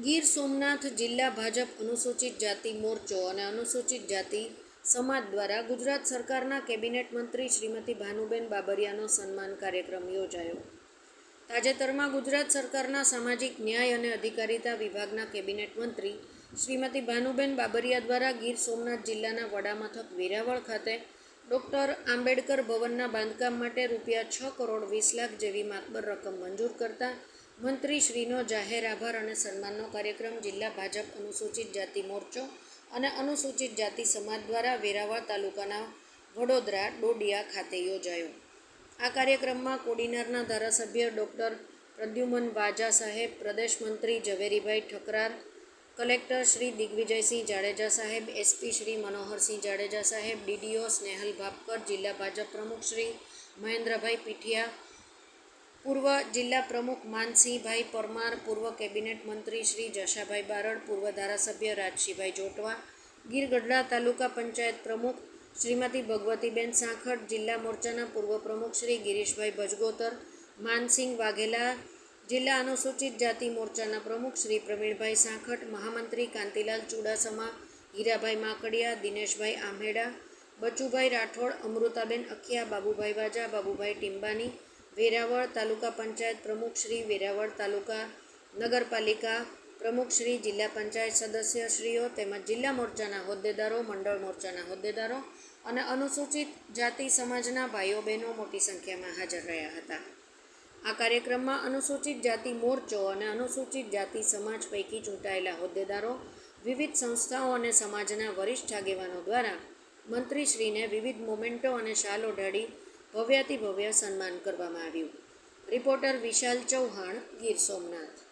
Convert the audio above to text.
ગીર સોમનાથ જિલ્લા ભાજપ અનુસૂચિત જાતિ મોરચો અને અનુસૂચિત જાતિ સમાજ દ્વારા ગુજરાત સરકારના કેબિનેટ મંત્રી શ્રીમતી ભાનુબેન બાબરિયાનો સન્માન કાર્યક્રમ યોજાયો. તાજેતરમાં ગુજરાત સરકારના સામાજિક ન્યાય અને અધિકારિતા વિભાગના કેબિનેટ મંત્રી શ્રીમતી ભાનુબેન બાબરિયા દ્વારા ગીર સોમનાથ જિલ્લાના વડામથક વેરાવળ ખાતે ડૉક્ટર આંબેડકર ભવનના બાંધકામ માટે રૂપિયા છ કરોડ વીસ લાખ જેવી માકબર રકમ મંજૂર કરતા મંત્રીશ્રીનો જાહેર આભાર અને સન્માનનો કાર્યક્રમ જિલ્લા ભાજપ અનુસૂચિત જાતિ મોરચો અને અનુસૂચિત જાતિ સમાજ દ્વારા વેરાવળ તાલુકાના વડોદરા ડોડિયા ખાતે યોજાયો. આ કાર્યક્રમમાં કોડીનારના ધારાસભ્ય ડૉક્ટર પ્રદ્યુમન વાજા સાહેબ, પ્રદેશ મંત્રી ઝવેરીભાઈ ઠકરાર, કલેક્ટર શ્રી દિગ્વિજયસિંહ જાડેજા સાહેબ, એસપી શ્રી મનોહરસિંહ જાડેજા સાહેબ, ડીડીઓ સ્નેહલ ભાપકર, જિલ્લા ભાજપ પ્રમુખ શ્રી મહેન્દ્રભાઈ પીઠિયા પૂર્વ જિલ્લા પ્રમુખ માનસિંહભાઈ પરમાર, પૂર્વ કેબિનેટ મંત્રી શ્રી જશાભાઈ બારડ, પૂર્વ ધારાસભ્ય રાજશીભાઈ જોટવા ગીર ગઢડા તાલુકા પંચાયત પ્રમુખ શ્રીમતી ભગવતીબેન સાંખટ જિલ્લા મોરચાના પૂર્વ પ્રમુખ શ્રી ગિરીશભાઈ ભજગોતર, માનસિંહ વાઘેલા, જિલ્લા અનુસૂચિત જાતિ મોરચાના પ્રમુખ શ્રી પ્રવીણભાઈ સાંખટ મહામંત્રી કાંતિલાલ ચુડાસમા, હીરાભાઈ માકડિયા, દિનેશભાઈ આંભેડા, બચુભાઈ રાઠોડ, અમૃતાબેન અખિયા, બાબુભાઈ વાજા, બાબુભાઈ ટિંબાની વેરાવળ તાલુકા પંચાયત પ્રમુખ શ્રી વેરાવળ તાલુકા નગરપાલિકા પ્રમુખ શ્રી જિલ્લા પંચાયત સદસ્યશ્રીઓ તેમજ જિલ્લા મોરચાના હોદ્દેદારો, મંડળ મોરચાના હોદ્દેદારો અને અનુસૂચિત જાતિ સમાજના ભાઈઓ બહેનો મોટી સંખ્યામાં હાજર રહ્યા હતા. આ કાર્યક્રમમાં અનુસૂચિત જાતિ મોરચો અને અનુસૂચિત જાતિ સમાજ પૈકી ચૂંટાયેલા હોદ્દેદારો, વિવિધ સંસ્થાઓ અને સમાજના વરિષ્ઠ આગેવાનો દ્વારા મંત્રીશ્રીને વિવિધ મોમેન્ટો અને શાલ ઓઢાડી ભવ્યાતિ ભવ્ય સન્માન કરવામાં આવ્યું. રિપોર્ટર વિશાલ ચૌહાણ ગીર સોમનાથ.